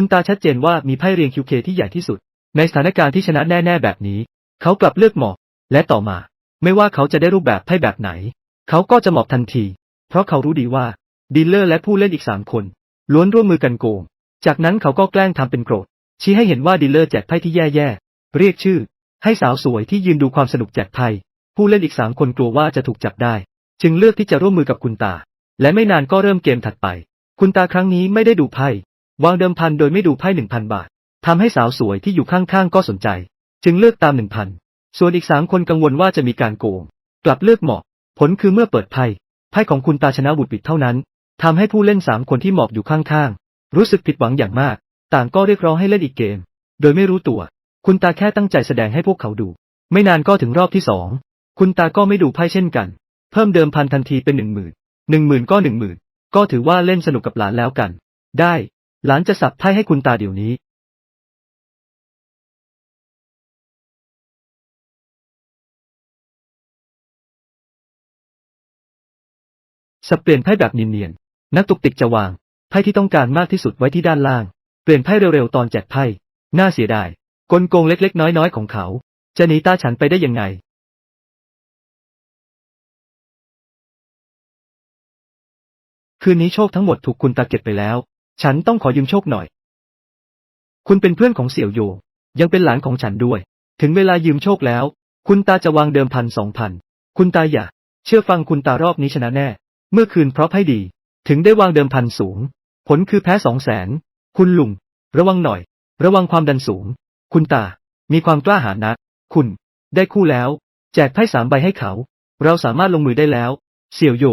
คุณตาชัดเจนว่ามีไพ่เรียงคิวเคที่ใหญ่ที่สุด ในสถานการณ์ที่ชนะแน่ ๆ แบบนี้ เขากลับเลือกหมอบและต่อมา ไม่ว่าเขาจะได้รูปแบบไพ่แบบไหน เขาก็จะหมอบทันที เพราะเขารู้ดีว่าดีลเลอร์และผู้เล่นอีกสามคน ล้วนร่วมมือกันโกง จากนั้นเขาก็แกล้งทำเป็นโกรธ ชี้ให้เห็นว่าดีลเลอร์แจกไพ่ที่แย่ๆเรียกชื่อ ให้สาวสวยที่ยืนดูความสนุกแจกไพ่ผู้เล่นอีกสามคนกลัวว่าจะถูกจับได้ จึงเลือกที่จะร่วมมือกับคุณตา และไม่นานก็เริ่มเกมถัดไป คุณตาครั้งนี้ไม่ได้ดูไพ่ วางเดิมพันโดยไม่ดูไพ่หนึ่งพันบาททำให้สาวสวยที่อยู่ข้างๆก็สนใจ จึงเลือกตามหนึ่งพันส่วนอีกสามคนกังวลว่าจะมีการโกง กลับเลือกเหมาะ ผลคือเมื่อเปิดไพ่ไพ่ของคุณตาชนะบุตรปิดเท่านั้นทำให้ผู้เล่นสามคนที่หมอบอยู่ข้างๆ รู้สึกผิดหวังอย่างมาก ต่างก็เรียกร้องให้เล่นอีกเกม โดยไม่รู้ตัว คุณตาแค่ตั้งใจแสดงให้พวกเขาดู ไม่นานก็ถึงรอบที่สองคุณตาก็ไม่ดูไพ่เช่นกัน เพิ่มเดิมพันทันทีเป็นหนึ่งหมื่นหนึ่งหมื่นก็หนึ่งหมื่นก็ถือว่าเล่นสนุกกับหลานแล้วกัน ได้ หลานจะสับไพ่ให้คุณตาเดี๋ยวนี้สับเปลี่ยนไพ่แบบเนียนๆ นักตุกติกจะวาง ไพ่ที่ต้องการมากที่สุดไว้ที่ด้านล่าง เปลี่ยนไพ่เร็วๆ ตอนแจกไพ่ น่าเสียดาย กลโกงเล็กๆ น้อยๆ ของเขา จะหนีตาฉันไปได้ยังไง คืนนี้โชคทั้งหมดถูกคุณตาเก็บไปแล้ว ฉันต้องขอยืมโชคหน่อย คุณเป็นเพื่อนของเสี่ยวโย ยังเป็นหลานของฉันด้วย ถึงเวลายืมโชคแล้ว คุณตาจะวางเดิมพันสองพัน คุณตาอย่า เชื่อฟังคุณตารอบนี้ชนะแน่ เมื่อคืนเพราะไพ่ดี ถึงได้วางเดิมพันสูง ผลคือแพ้สองแสน คุณลุง ระวังหน่อย ระวังความดันสูง คุณตา มีความกล้าหาญนะคุณ ได้คู่แล้ว แจกไพ่สามใบให้เขา เราสามารถลงมือได้แล้ว เสี่ยวโย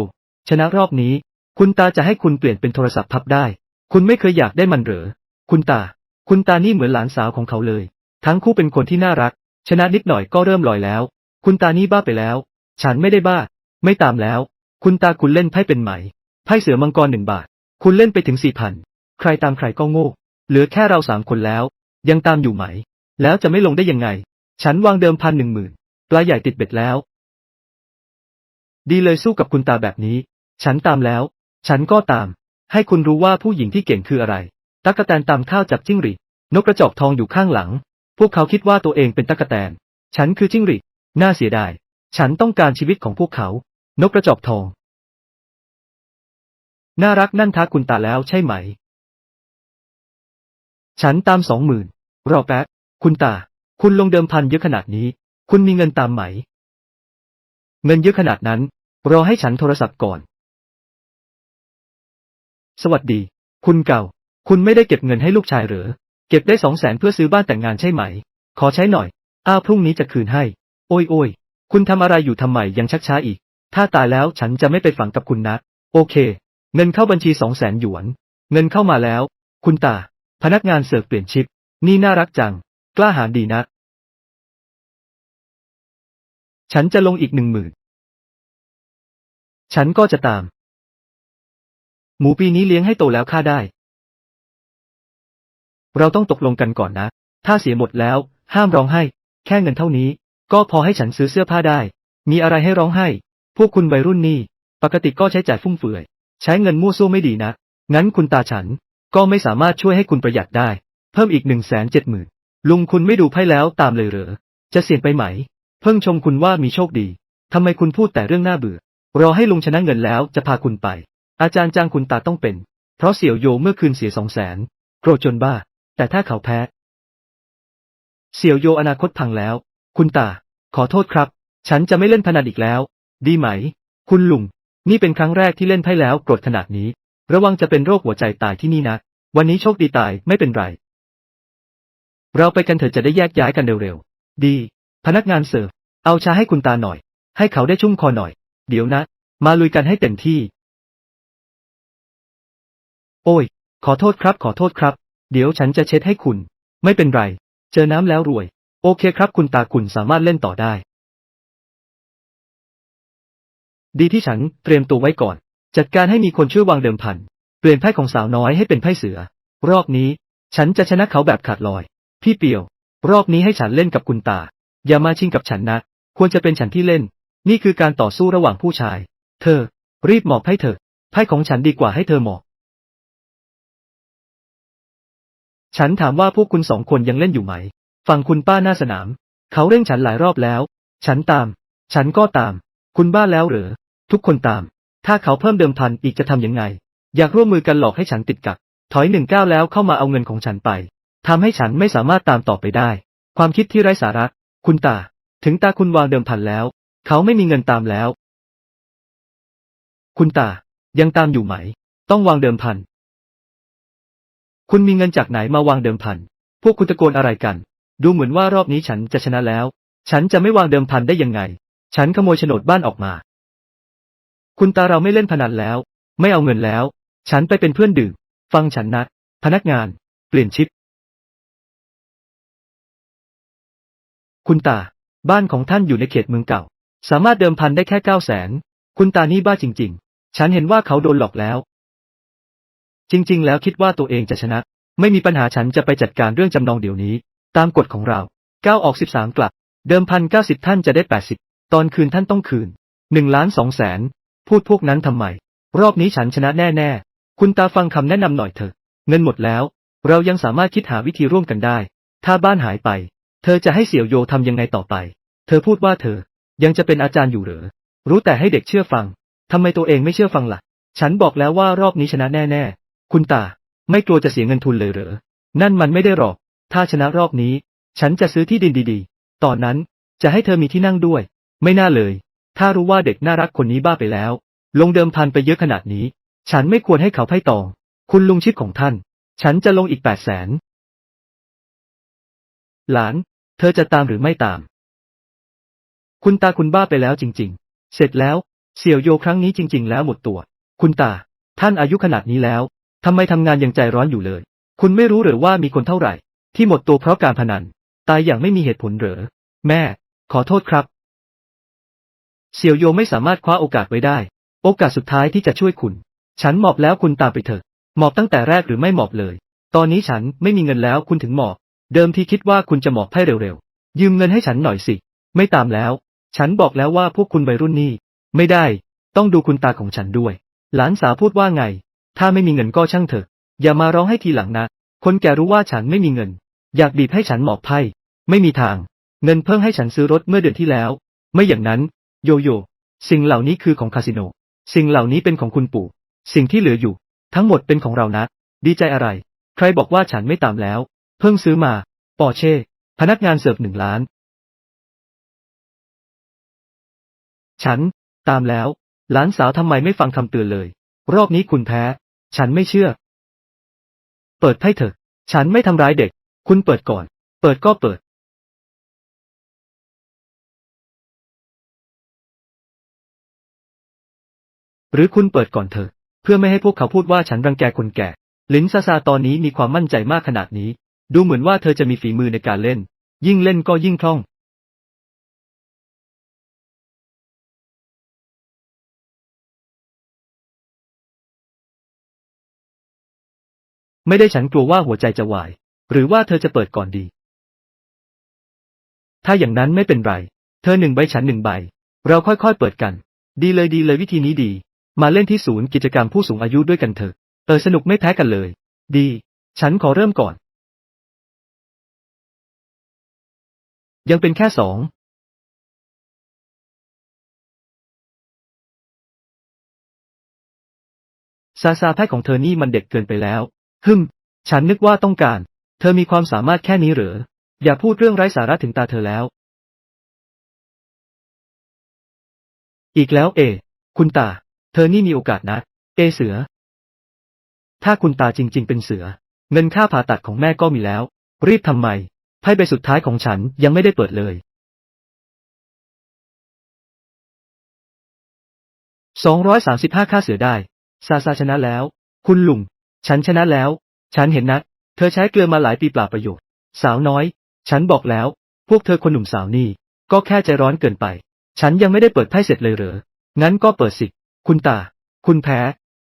ชนะรอบนี้ คุณตาจะให้คุณเปลี่ยนเป็นโทรศัพท์พับได้ คุณไม่เคยอยากได้มันเหรอ คุณตา คุณตานี่เหมือนหลานสาวของเขาเลย ทั้งคู่เป็นคนที่น่ารัก ชนะนิดหน่อยก็เริ่มลอยแล้ว คุณตานี่บ้าไปแล้ว ฉันไม่ได้บ้า ไม่ตามแล้ว คุณตาคุณเล่นไพ่เป็นไหม ไพ่เสือมังกรหนึ่งบาท คุณเล่นไปถึงสี่พัน ใครตามใครก็โง่ เหลือแค่เราสามคนแล้ว ยังตามอยู่ไหม แล้วจะไม่ลงได้ยังไง ฉันวางเดิมพันหนึ่งหมื่นปลาใหญ่ติดเบ็ดแล้ว ดีเลยสู้กับคุณตาแบบนี้ ฉันตามแล้ว ฉันก็ตาม ให้คุณรู้ว่าผู้หญิงที่เก่งคืออะไร ตั๊กแตนตามข้าวจับจิ้งหรีดนกกระจอกทองอยู่ข้างหลัง พวกเขาคิดว่าตัวเองเป็นตั๊กแตน ฉันคือจิ้งหรีดน่าเสียดาย ฉันต้องการชีวิตของพวกเขา นกกระจอกทอง น่ารักนั่นท้าคุณตาแล้วใช่ไหม ฉันตามสองหมื่นรอแป๊บ คุณตา คุณลงเดิมพันเยอะขนาดนี้ คุณมีเงินตามไหม เงินเยอะขนาดนั้น รอให้ฉันโทรศัพท์ก่อน สวัสดี คุณเก่า คุณไม่ได้เก็บเงินให้ลูกชายหรือ เก็บได้สองแสนเพื่อซื้อบ้านแต่งงานใช่ไหม ขอใช้หน่อย อ้าวพรุ่งนี้จะคืนให้ โอ้ยโอ้ยคุณทำอะไรอยู่ทำไมยังชักช้าอีก ถ้าตายแล้วฉันจะไม่ไปฝังกับคุณนะ โอเค เงินเข้าบัญชีสองแสนหยวน เงินเข้ามาแล้ว คุณตา พนักงานเสิร์ฟเปลี่ยนชิป นี่น่ารักจัง กล้าหาญดีนะ ฉันจะลงอีกหนึ่งหมื่นฉันก็จะตาม หมูปีนี้เลี้ยงให้โตแล้วค่าได้ เราต้องตกลงกันก่อนนะ ถ้าเสียหมดแล้ว ห้ามร้องไห้ แค่เงินเท่านี้ ก็พอให้ฉันซื้อเสื้อผ้าได้ มีอะไรให้ร้องไห้ พวกคุณวัยรุ่นนี่ ปกติก็ใช้จ่ายฟุ่มเฟือย ใช้เงินมั่วซั่วไม่ดีนะ งั้นคุณตาฉัน ก็ไม่สามารถช่วยให้คุณประหยัดได้ เพิ่มอีกหนึ่งแสนเจ็ดหมื่นลุงคุณไม่ดูไพ่แล้วตามเลยเหรอ จะเสี่ยงไปไหม เพิ่งชมคุณว่ามีโชคดี ทำไมคุณพูดแต่เรื่องน่าเบื่อ รอให้ลุงชนะเงินแล้วจะพาคุณไป อาจารย์จ้างคุณตาต้องเป็น เพราะเสี่ยวโยเมื่อคืนเสียสองแสนโกรธจนบ้า แต่ถ้าเขาแพ้ เสี่ยวโยอนาคตพังแล้ว คุณตา ขอโทษครับ ฉันจะไม่เล่นพนันอีกแล้ว ดีไหม คุณลุง นี่เป็นครั้งแรกที่เล่นไพ่แล้วโกรธขนาดนี้ ระวังจะเป็นโรคหัวใจตายที่นี่นะ วันนี้โชคดีตายไม่เป็นไร เราไปกันเถอะจะได้แยกย้ายกันเร็วๆ ดี พนักงานเสิร์ฟ เอาชาให้คุณตาหน่อย ให้เขาได้ชุ่มคอหน่อย เดี๋ยวนะ มาลุยกันให้เต็มที่ โอ้ย ขอโทษครับ ขอโทษครับ เดี๋ยวฉันจะเช็ดให้คุณ ไม่เป็นไร เจอน้ำแล้วรวย โอเคครับ คุณตาคุณสามารถเล่นต่อได้ ดีที่ฉันเตรียมตัวไว้ก่อน จัดการให้มีคนช่วยวางเดิมพัน เปลี่ยนไพ่ของสาวน้อยให้เป็นไพ่เสือ รอบนี้ ฉันจะชนะเขาแบบขาดลอย พี่เปียว รอบนี้ให้ฉันเล่นกับคุณตา อย่ามาชิงกับฉันนะควรจะเป็นฉันที่เล่น นี่คือการต่อสู้ระหว่างผู้ชาย เธอ รีบหมอบให้เถอะไพ่ของฉันดีกว่าให้เธอหมอบ ฉันถามว่าพวกคุณสองคนยังเล่นอยู่ไหมฟังคุณป้าหน้าสนาม เขาเร่งฉันหลายรอบแล้ว ฉันตาม ฉันก็ตาม คุณบ้าแล้วเหรอทุกคนตาม ถ้าเขาเพิ่มเดิมพันอีกจะทำยังไง อยากร่วมมือกันหลอกให้ฉันติดกัก ถอยหนึ่งก้าวแล้วเข้ามาเอาเงินของฉันไป ทำให้ฉันไม่สามารถตามต่อไปได้ ความคิดที่ไร้สาระ คุณตา ถึงตาคุณวางเดิมพันแล้ว เขาไม่มีเงินตามแล้ว คุณตา ยังตามอยู่ไหม ต้องวางเดิมพัน คุณมีเงินจากไหนมาวางเดิมพัน พวกคุณตะโกนอะไรกัน ดูเหมือนว่ารอบนี้ฉันจะชนะแล้ว ฉันจะไม่วางเดิมพันได้ยังไง ฉันขโมยโฉนดบ้านออกมา คุณตาเราไม่เล่นพนันแล้ว ไม่เอาเงินแล้ว ฉันไปเป็นเพื่อนดื่ม ฟังฉันนะพนักงาน เปลี่ยนชิป คุณตา บ้านของท่านอยู่ในเขตเมืองเก่า สามารถเดิมพันได้แค่เก้าแสน คุณตานี่บ้าจริง ๆ ฉันเห็นว่าเขาโดนหลอกแล้ว จริง ๆ แล้วคิดว่าตัวเองจะชนะ ไม่มีปัญหาฉันจะไปจัดการเรื่องจำนองเดี๋ยวนี้ ตามกฎของเราเก้าออกสิบสามกลับ เดิมพันเก้าสิบท่านจะได้แปดสิบตอนคืนท่านต้องคืนหนึ่งล้านสองแสนพูดพวกนั้นทำไม รอบนี้ฉันชนะแน่ๆ คุณตาฟังคำแนะนำหน่อยเถอะ เงินหมดแล้ว เรายังสามารถคิดหาวิธีร่วมกันได้ ถ้าบ้านหายไป เธอจะให้เสี่ยวโยทำยังไงต่อไป เธอพูดว่าเธอ ยังจะเป็นอาจารย์อยู่หรือ รู้แต่ให้เด็กเชื่อฟังทำไมตัวเองไม่เชื่อฟังล่ะ ฉันบอกแล้วว่ารอบนี้ชนะแน่ๆ คุณตา ไม่กลัวจะเสียเงินทุนเลยเหรอ นั่นมันไม่ได้หรอก ถ้าชนะรอบนี้ ฉันจะซื้อที่ดินดีๆ ตอนนั้นจะให้เธอมีที่นั่งด้วย ไม่น่าเลย ถ้ารู้ว่าเด็กน่ารักคนนี้บ้าไปแล้ว ลงเดิมพันไปเยอะขนาดนี้ ฉันไม่ควรให้เขาไพ่ตอง คุณลุงชิดของท่าน ฉันจะลงอีกแปดแสน หลาน เธอจะตามหรือไม่ตาม คุณตาคุณบ้าไปแล้วจริง ๆ เสร็จแล้ว เสี่ยวโยครั้งนี้จริง ๆ แล้วหมดตัว คุณตา ท่านอายุขนาดนี้แล้ว ทำไมทำงานยังใจร้อนอยู่เลย คุณไม่รู้หรือว่ามีคนเท่าไหร่ ที่หมดตัวเพราะการพนัน ตายอย่างไม่มีเหตุผลเหรอ แม่ ขอโทษครับ เสี่ยวโยไม่สามารถคว้าโอกาสไว้ได้ โอกาสสุดท้ายที่จะช่วยคุณ ฉันหมอบแล้วคุณตามไปเถอะ หมอบตั้งแต่แรกหรือไม่หมอบเลย ตอนนี้ฉันไม่มีเงินแล้วคุณถึงหมอบ เดิมทีคิดว่าคุณจะหมอบให้เร็วๆ ยืมเงินให้ฉันหน่อยสิ ไม่ตามแล้ว ฉันบอกแล้วว่าพวกคุณวัยรุ่นนี่ ไม่ได้ ต้องดูคุณตาของฉันด้วย หลานสาวพูดว่าไง ถ้าไม่มีเงินก็ช่างเถอะ อย่ามาร้องให้ทีหลังนะ คนแก่รู้ว่าฉันไม่มีเงิน อยากบีบให้ฉันหมอบไพ่ ไม่มีทาง เงินเพิ่งให้ฉันซื้อรถเมื่อเดือนที่แล้ว ไม่อย่างนั้น โยโย่สิ่งเหล่านี้คือของคาสิโน สิ่งเหล่านี้เป็นของคุณปู่ สิ่งที่เหลืออยู่ ทั้งหมดเป็นของเรานะ ดีใจอะไร ใครบอกว่าฉันไม่ตามแล้ว เพิ่งซื้อมา ปอร์เช่ พนักงานเสิร์ฟหนึ่งล้าน ฉัน ตามแล้ว หลานสาวทำไมไม่ฟังคำเตือนเลย รอบนี้คุณแพ้ ฉันไม่เชื่อ เปิดไพ่เถอะ ฉันไม่ทำร้ายเด็ก คุณเปิดก่อน เปิดก็เปิด หรือคุณเปิดก่อนเถอะ เพื่อไม่ให้พวกเขาพูดว่าฉันรังแกคนแก่ ลินซาซาตอนนี้มีความมั่นใจมากขนาดนี้ ดูเหมือนว่าเธอจะมีฝีมือในการเล่น ยิ่งเล่นก็ยิ่งคล่อง ไม่ได้ฉันกลัวว่าหัวใจจะวาย หรือว่าเธอจะเปิดก่อนดี ถ้าอย่างนั้นไม่เป็นไร เธอหนึ่งใบฉันหนึ่งใบ เราค่อยๆเปิดกัน ดีเลยดีเลยวิธีนี้ดี มาเล่นที่ศูนย์กิจกรรมผู้สูงอายุด้วยกันเถอะ เออสนุกไม่แพ้กันเลย ดี ฉันขอเริ่มก่อน ยังเป็นแค่สองซาซาแพ้ของเธอนี่มันเด็กเกินไปแล้ว ฮึม ฉันนึกว่าต้องการ เธอมีความสามารถแค่นี้เหรอ อย่าพูดเรื่องไร้สาระถึงตาเธอแล้ว อีกแล้วเอ คุณตา เธอนี่มีโอกาสนะ เอเสือ ถ้าคุณตาจริง ๆ เป็นเสือ เงินค่าผ่าตัดของแม่ก็มีแล้ว รีบทำไม ไพ่ใบสุดท้ายของฉันยังไม่ได้เปิดเลยสองร้อยสามสิบห้าค่าเสือได้ ซาซาชนะแล้ว คุณลุง ฉันชนะแล้ว ฉันเห็นนะ เธอใช้เกลือมาหลายปีเปล่าประโยชน์ สาวน้อย ฉันบอกแล้ว พวกเธอคนหนุ่มสาวนี่ ก็แค่ใจร้อนเกินไป ฉันยังไม่ได้เปิดไพ่เสร็จเลยเหรอ งั้นก็เปิดสิ คุณตา คุณแพ้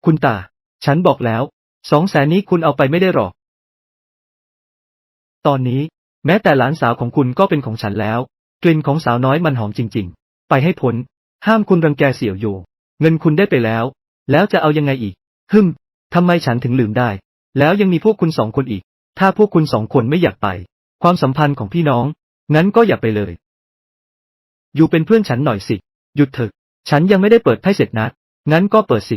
คุณตา ฉันบอกแล้ว สองแสนนี้คุณเอาไปไม่ได้หรอก ตอนนี้ แม้แต่หลานสาวของคุณก็เป็นของฉันแล้ว กลิ่นของสาวน้อยมันหอมจริง ๆ ไปให้พ้น ห้ามคุณรังแกเสี่ยวโย เงินคุณได้ไปแล้ว แล้วจะเอายังไงอีกฮึม ทำไมฉันถึงลืมได้ แล้วยังมีพวกคุณสองคนอีก ถ้าพวกคุณสองคนไม่อยากไป ความสัมพันธ์ของพี่น้อง งั้นก็อย่าไปเลย อยู่เป็นเพื่อนฉันหน่อยสิ หยุดเถอะ ฉันยังไม่ได้เปิดไพ่เสร็จนะ งั้นก็เปิดสิ